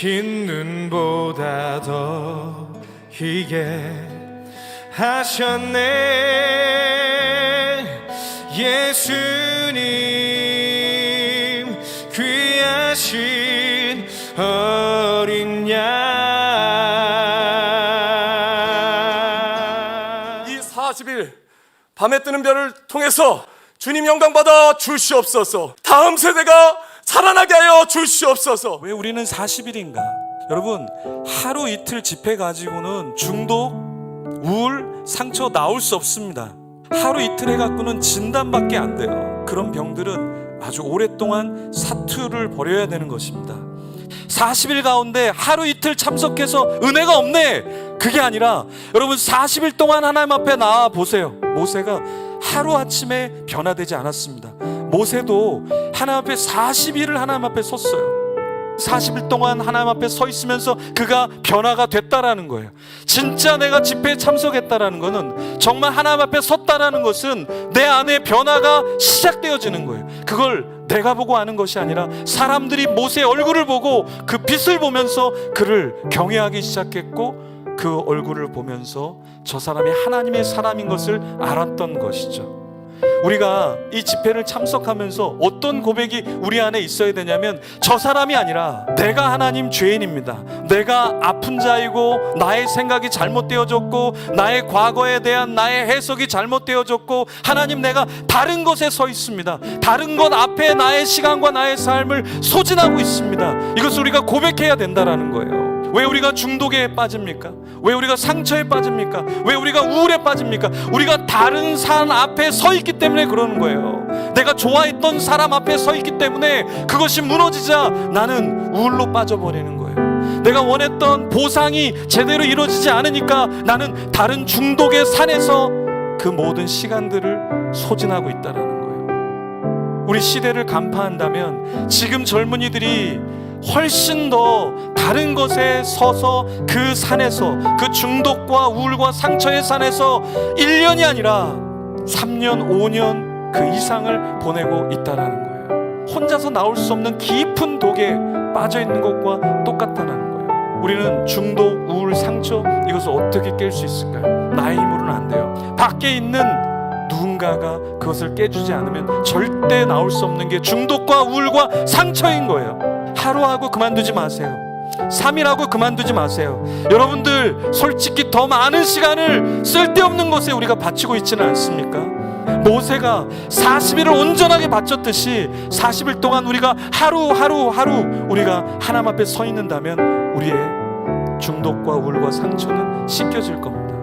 흰 눈보다 더 희게 하셨네. 예수님 귀하신 어린 양이 40일 밤에 뜨는 별을 통해서 주님 영광 받아 주시옵소서. 다음 세대가 살아나게 하여 주시옵소서. 왜 우리는 40일인가? 여러분, 하루 이틀 집회 가지고는 중독, 우울, 상처 나올 수 없습니다. 하루 이틀 해갖고는 진단밖에 안 돼요. 그런 병들은 아주 오랫동안 사투를 벌여야 되는 것입니다. 40일 가운데 하루 이틀 참석해서 은혜가 없네. 그게 아니라 여러분 40일 동안 하나님 앞에 나와 보세요. 모세가 하루 아침에 변화되지 않았습니다. 모세도 하나님 앞에 40일을 하나님 앞에 섰어요. 40일 동안 하나님 앞에 서 있으면서 그가 변화가 됐다라는 거예요. 진짜 내가 집회에 참석했다라는 것은 정말 하나님 앞에 섰다라는 것은 내 안에 변화가 시작되어지는 거예요. 그걸 내가 보고 아는 것이 아니라 사람들이 모세의 얼굴을 보고 그 빛을 보면서 그를 경외하기 시작했고 그 얼굴을 보면서 저 사람이 하나님의 사람인 것을 알았던 것이죠. 우리가 이 집회를 참석하면서 어떤 고백이 우리 안에 있어야 되냐면 저 사람이 아니라 내가 하나님 죄인입니다. 내가 아픈 자이고 나의 생각이 잘못되어졌고 나의 과거에 대한 나의 해석이 잘못되어졌고 하나님 내가 다른 것에 서 있습니다. 다른 것 앞에 나의 시간과 나의 삶을 소진하고 있습니다. 이것을 우리가 고백해야 된다라는 거예요. 왜 우리가 중독에 빠집니까? 왜 우리가 상처에 빠집니까? 왜 우리가 우울에 빠집니까? 우리가 다른 산 앞에 서 있기 때문에 그러는 거예요. 내가 좋아했던 사람 앞에 서 있기 때문에 그것이 무너지자 나는 우울로 빠져버리는 거예요. 내가 원했던 보상이 제대로 이루어지지 않으니까 나는 다른 중독의 산에서 그 모든 시간들을 소진하고 있다라는 거예요. 우리 시대를 간파한다면 지금 젊은이들이 훨씬 더 다른 것에 서서 그 산에서 그 중독과 우울과 상처의 산에서 1년이 아니라 3년, 5년 그 이상을 보내고 있다라는 거예요. 혼자서 나올 수 없는 깊은 독에 빠져 있는 것과 똑같다는 거예요. 우리는 중독, 우울, 상처 이것을 어떻게 깰 수 있을까요? 나의 힘으로는 안 돼요. 밖에 있는 누군가가 그것을 깨주지 않으면 절대 나올 수 없는 게 중독과 우울과 상처인 거예요. 하루하고 그만두지 마세요. 3일하고 그만두지 마세요. 여러분들 솔직히 더 많은 시간을 쓸데없는 것에 우리가 바치고 있지는 않습니까? 모세가 40일을 온전하게 바쳤듯이 40일 동안 우리가 하루 하루 하루 우리가 하나님 앞에 서 있는다면 우리의 중독과 우울과 상처는 씻겨질 겁니다.